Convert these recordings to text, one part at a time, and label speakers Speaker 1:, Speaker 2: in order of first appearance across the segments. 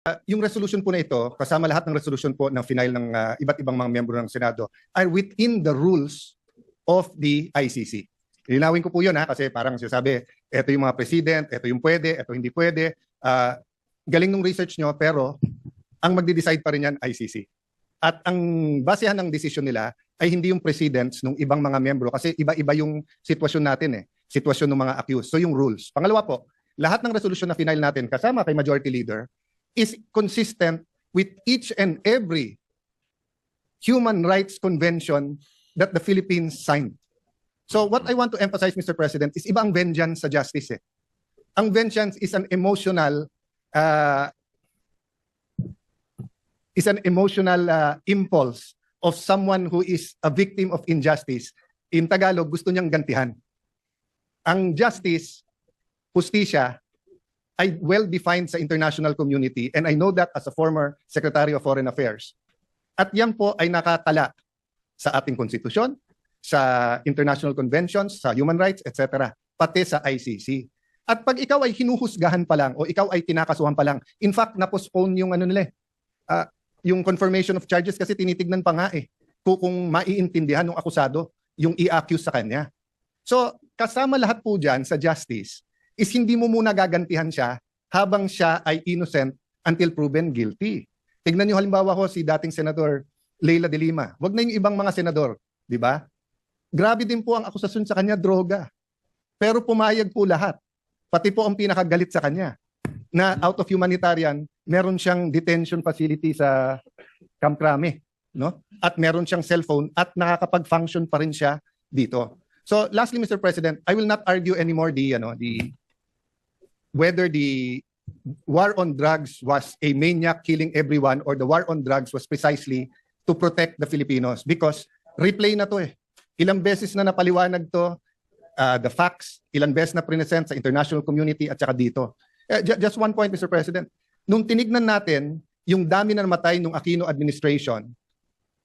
Speaker 1: Uh, yung resolution po na ito, kasama lahat ng resolution po ng final ng uh, iba't ibang mga miyembro ng Senado, are within the rules of the ICC. Linawin ko po yun ha, kasi parang sinasabi, ito yung mga president, ito yung pwede, ito hindi pwede. Uh, galing ng research nyo, pero ang magde-decide pa rin yan ICC. At ang basehan ng decision nila ay hindi yung presidents ng ibang mga miyembro kasi iba-iba yung sitwasyon natin eh, sitwasyon ng mga accused. So yung rules. Pangalawa po, lahat ng resolution na final natin kasama kay Majority Leader is consistent with each and every human rights convention that the Philippines signed. So what I want to emphasize, Mr. President, is iba ang vengeance sa justice. Eh. Ang vengeance is an emotional uh, is an emotional uh, impulse of someone who is a victim of injustice. In Tagalog, gusto niyang gantihan. Ang justice, justisya, ay well-defined sa international community and I know that as a former Secretary of Foreign Affairs. At yan po ay nakatala sa ating konstitusyon, sa international conventions, sa human rights, etc. Pati sa ICC. At pag ikaw ay hinuhusgahan pa lang o ikaw ay kinakasuhan pa lang, in fact, na-postpone yung ano nila eh, uh, yung confirmation of charges kasi tinitignan pa nga eh kung, kung maiintindihan ng akusado yung i-accuse sa kanya. So, kasama lahat po dyan sa justice is hindi mo muna gagantihan siya habang siya ay innocent until proven guilty. Tignan niyo halimbawa ko si dating Senador Leila de Lima. Wag na yung ibang mga senador, di ba? Grabe din po ang akusasyon sa kanya, droga. Pero pumayag po lahat. Pati po ang pinakagalit sa kanya na out of humanitarian, meron siyang detention facility sa Camp Crame, no? At meron siyang cellphone at nakakapag-function pa rin siya dito. So lastly Mr. President, I will not argue anymore the ano the whether the war on drugs was a maniac killing everyone or the war on drugs was precisely to protect the Filipinos because replay na to eh. Ilang beses na napaliwanag to uh, the facts, ilang beses na present sa international community at saka dito. Eh, ju- just one point, Mr. President. Nung tinignan natin yung dami na namatay nung Aquino administration,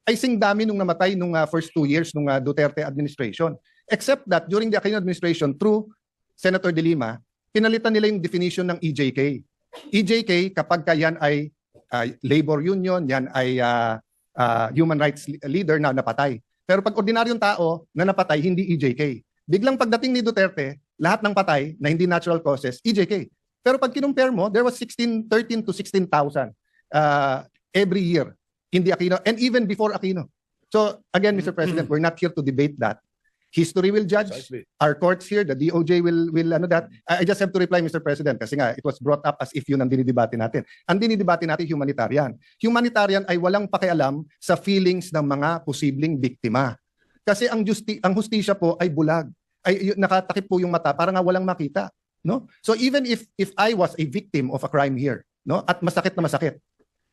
Speaker 1: ay sing dami nung namatay nung uh, first two years nung uh, Duterte administration. Except that during the Aquino administration, through Senator De Lima, pinalitan nila yung definition ng EJK. EJK, kapag ka yan ay uh, labor union, yan ay uh, uh, human rights leader na napatay. Pero pag ordinaryong tao na napatay, hindi EJK. Biglang pagdating ni Duterte, lahat ng patay na hindi natural causes, EJK. Pero pag kinumpare mo, there was 16, 13 to 16,000 uh, every year in the Aquino and even before Aquino. So again, Mr. President, we're not here to debate that. History will judge.
Speaker 2: Precisely.
Speaker 1: Our courts here, the DOJ will will ano that. I, I just have to reply, Mr. President, kasi nga it was brought up as if yun ang dinidebate natin. Ang dinidebate natin humanitarian. Humanitarian ay walang pakialam sa feelings ng mga posibleng biktima. Kasi ang justi ang hustisya po ay bulag. Ay nakatakip po yung mata para nga walang makita, no? So even if if I was a victim of a crime here, no? At masakit na masakit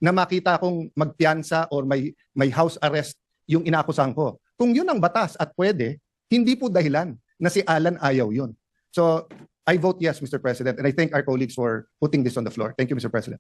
Speaker 1: na makita kong magpiyansa or may may house arrest yung inaakusahan ko. Kung yun ang batas at pwede, hindi po dahilan na si Alan ayaw yun. So I vote yes, Mr. President, and I thank our colleagues for putting this on the floor. Thank you, Mr. President.